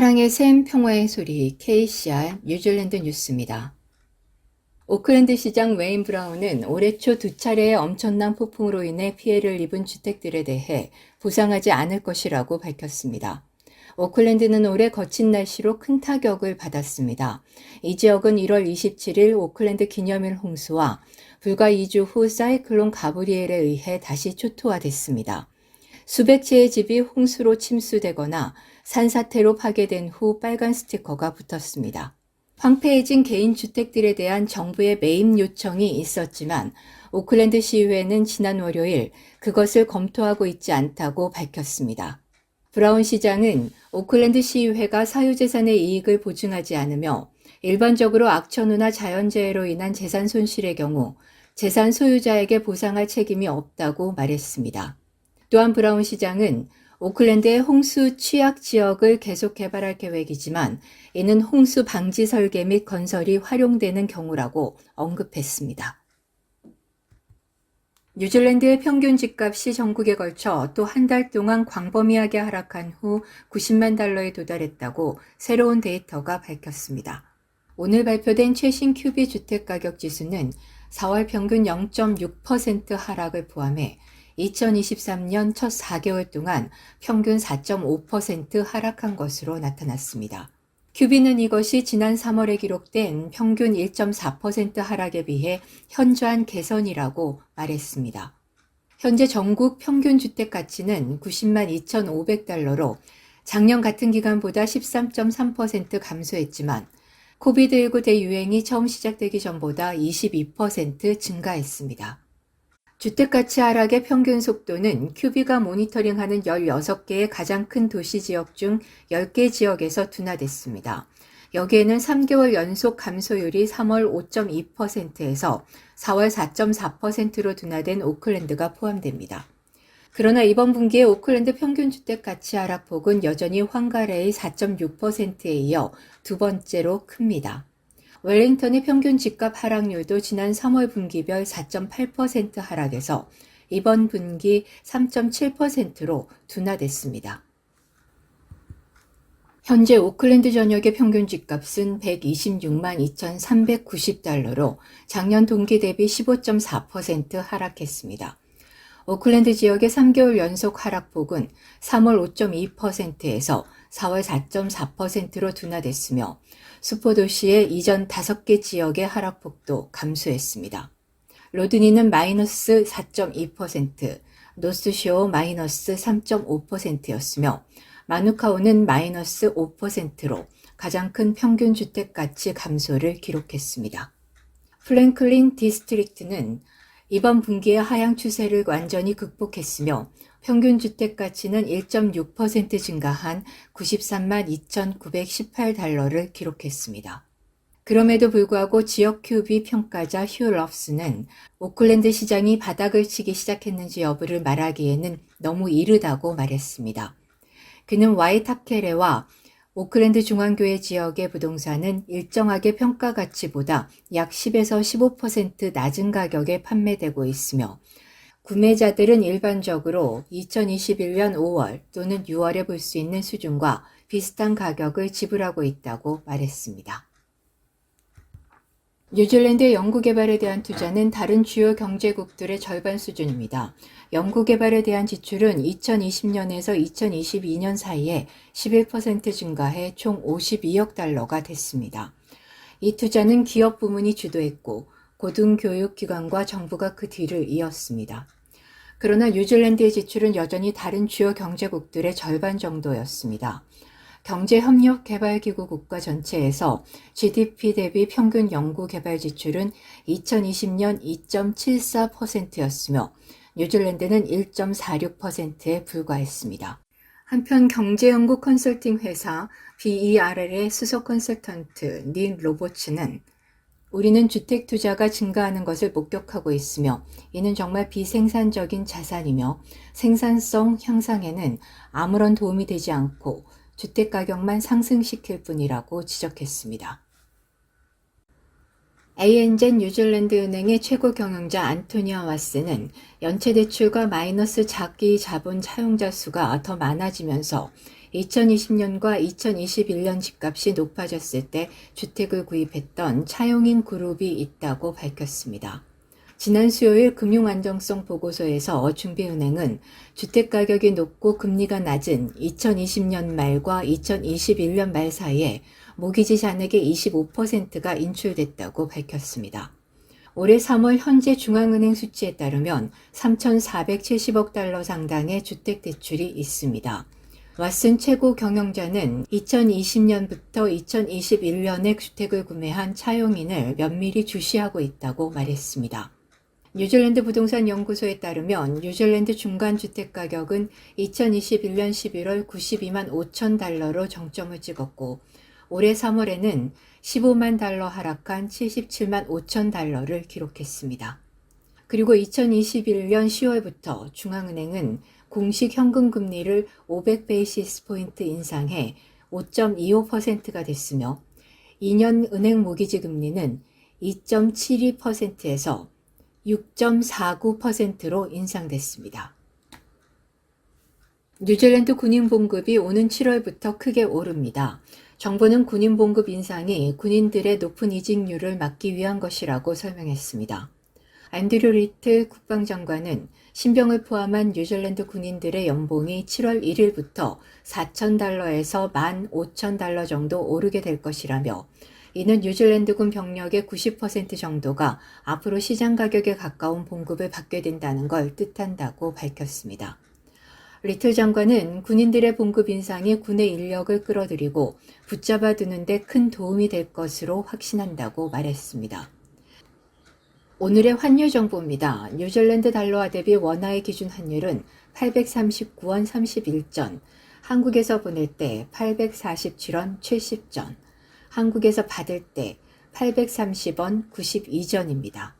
사랑의 샘 평화의 소리 KCR 뉴질랜드 뉴스입니다. 오클랜드 시장 웨인 브라운은 올해 초 두 차례의 엄청난 폭풍으로 인해 피해를 입은 주택들에 대해 보상하지 않을 것이라고 밝혔습니다. 오클랜드는 올해 거친 날씨로 큰 타격을 받았습니다. 이 지역은 1월 27일 오클랜드 기념일 홍수와 불과 2주 후 사이클론 가브리엘에 의해 다시 초토화됐습니다. 수백 채의 집이 홍수로 침수되거나 산사태로 파괴된 후 빨간 스티커가 붙었습니다. 황폐해진 개인 주택들에 대한 정부의 매입 요청이 있었지만 오클랜드 시의회는 지난 월요일 그것을 검토하고 있지 않다고 밝혔습니다. 브라운 시장은 오클랜드 시의회가 사유재산의 이익을 보증하지 않으며 일반적으로 악천후나 자연재해로 인한 재산 손실의 경우 재산 소유자에게 보상할 책임이 없다고 말했습니다. 또한 브라운 시장은 오클랜드의 홍수 취약 지역을 계속 개발할 계획이지만 이는 홍수 방지 설계 및 건설이 활용되는 경우라고 언급했습니다. 뉴질랜드의 평균 집값이 전국에 걸쳐 또 한 달 동안 광범위하게 하락한 후 90만 달러에 도달했다고 새로운 데이터가 밝혔습니다. 오늘 발표된 최신 큐비 주택가격 지수는 4월 평균 0.6% 하락을 포함해 2023년 첫 4개월 동안 평균 4.5% 하락한 것으로 나타났습니다. 큐비는 이것이 지난 3월에 기록된 평균 1.4% 하락에 비해 현저한 개선이라고 말했습니다. 현재 전국 평균 주택 가치는 90만 2,500달러로 작년 같은 기간보다 13.3% 감소했지만 코비드19 대유행이 처음 시작되기 전보다 22% 증가했습니다. 주택가치 하락의 평균 속도는 큐비가 모니터링하는 16개의 가장 큰 도시 지역 중 10개 지역에서 둔화됐습니다. 여기에는 3개월 연속 감소율이 3월 5.2%에서 4월 4.4%로 둔화된 오클랜드가 포함됩니다. 그러나 이번 분기의 오클랜드 평균 주택 가치 하락폭은 여전히 황가레의 4.6%에 이어 두 번째로 큽니다. 웰링턴의 평균 집값 하락률도 지난 3월 분기별 4.8% 하락에서 이번 분기 3.7%로 둔화됐습니다. 현재 오클랜드 전역의 평균 집값은 126만 2,390달러로 작년 동기 대비 15.4% 하락했습니다. 오클랜드 지역의 3개월 연속 하락폭은 3월 5.2%에서 4월 4.4%로 둔화됐으며 수포도시의 이전 5개 지역의 하락폭도 감소했습니다. 로드니는 마이너스 4.2%, 노스쇼 마이너스 3.5%였으며 마누카오는 마이너스 5%로 가장 큰 평균 주택 가치 감소를 기록했습니다. 플랭클린 디스트릭트는 이번 분기의 하향 추세를 완전히 극복했으며 평균 주택 가치는 1.6% 증가한 93만 2,918달러를 기록했습니다. 그럼에도 불구하고 지역 큐비 평가자 휴 러프스는 오클랜드 시장이 바닥을 치기 시작했는지 여부를 말하기에는 너무 이르다고 말했습니다. 그는 와이타케레와 오클랜드 중앙교회 지역의 부동산은 일정하게 평가 가치보다 약 10에서 15% 낮은 가격에 판매되고 있으며 구매자들은 일반적으로 2021년 5월 또는 6월에 볼 수 있는 수준과 비슷한 가격을 지불하고 있다고 말했습니다. 뉴질랜드의 연구개발에 대한 투자는 다른 주요 경제국들의 절반 수준입니다. 연구개발에 대한 지출은 2020년에서 2022년 사이에 11% 증가해 총 52억 달러가 됐습니다. 이 투자는 기업 부문이 주도했고 고등교육기관과 정부가 그 뒤를 이었습니다. 그러나 뉴질랜드의 지출은 여전히 다른 주요 경제국들의 절반 정도였습니다. 경제협력개발기구 국가 전체에서 GDP 대비 평균 연구개발 지출은 2020년 2.74%였으며 뉴질랜드는 1.46%에 불과했습니다. 한편 경제연구 컨설팅 회사 BERL의 수석 컨설턴트 닌 로버츠는 우리는 주택 투자가 증가하는 것을 목격하고 있으며 이는 정말 비생산적인 자산이며 생산성 향상에는 아무런 도움이 되지 않고 주택 가격만 상승시킬 뿐이라고 지적했습니다. ANZ 뉴질랜드 은행의 최고 경영자 안토니아 와스는 연체 대출과 마이너스 장기 자본 차용자 수가 더 많아지면서 2020년과 2021년 집값이 높아졌을 때 주택을 구입했던 차용인 그룹이 있다고 밝혔습니다. 지난 수요일 금융안정성 보고서에서 중비은행은 주택가격이 높고 금리가 낮은 2020년 말과 2021년 말 사이에 모기지 잔액의 25%가 인출됐다고 밝혔습니다. 올해 3월 현재 중앙은행 수치에 따르면 3,470억 달러 상당의 주택 대출이 있습니다. 왓슨 최고 경영자는 2020년부터 2021년에 주택을 구매한 차용인을 면밀히 주시하고 있다고 말했습니다. 뉴질랜드 부동산 연구소에 따르면 뉴질랜드 중간 주택 가격은 2021년 11월 92만 5천 달러로 정점을 찍었고 올해 3월에는 15만 달러 하락한 77만 5천 달러를 기록했습니다. 그리고 2021년 10월부터 중앙은행은 공식 현금 금리를 500베이시스 포인트 인상해 5.25%가 됐으며 2년 은행 모기지 금리는 2.72%에서 6.49%로 인상됐습니다. 뉴질랜드 군인 봉급이 오는 7월부터 크게 오릅니다. 정부는 군인 봉급 인상이 군인들의 높은 이직률을 막기 위한 것이라고 설명했습니다. 안드류 리틀 국방장관은 신병을 포함한 뉴질랜드 군인들의 연봉이 7월 1일부터 4,000달러에서 15,000달러 정도 오르게 될 것이라며 이는 뉴질랜드군 병력의 90% 정도가 앞으로 시장 가격에 가까운 봉급을 받게 된다는 걸 뜻한다고 밝혔습니다. 리틀 장관은 군인들의 봉급 인상이 군의 인력을 끌어들이고 붙잡아 두는데 큰 도움이 될 것으로 확신한다고 말했습니다. 오늘의 환율 정보입니다. 뉴질랜드 달러화 대비 원화의 기준 환율은 839원 31전, 한국에서 보낼 때 847원 70전, 한국에서 받을 때 830원 92전입니다.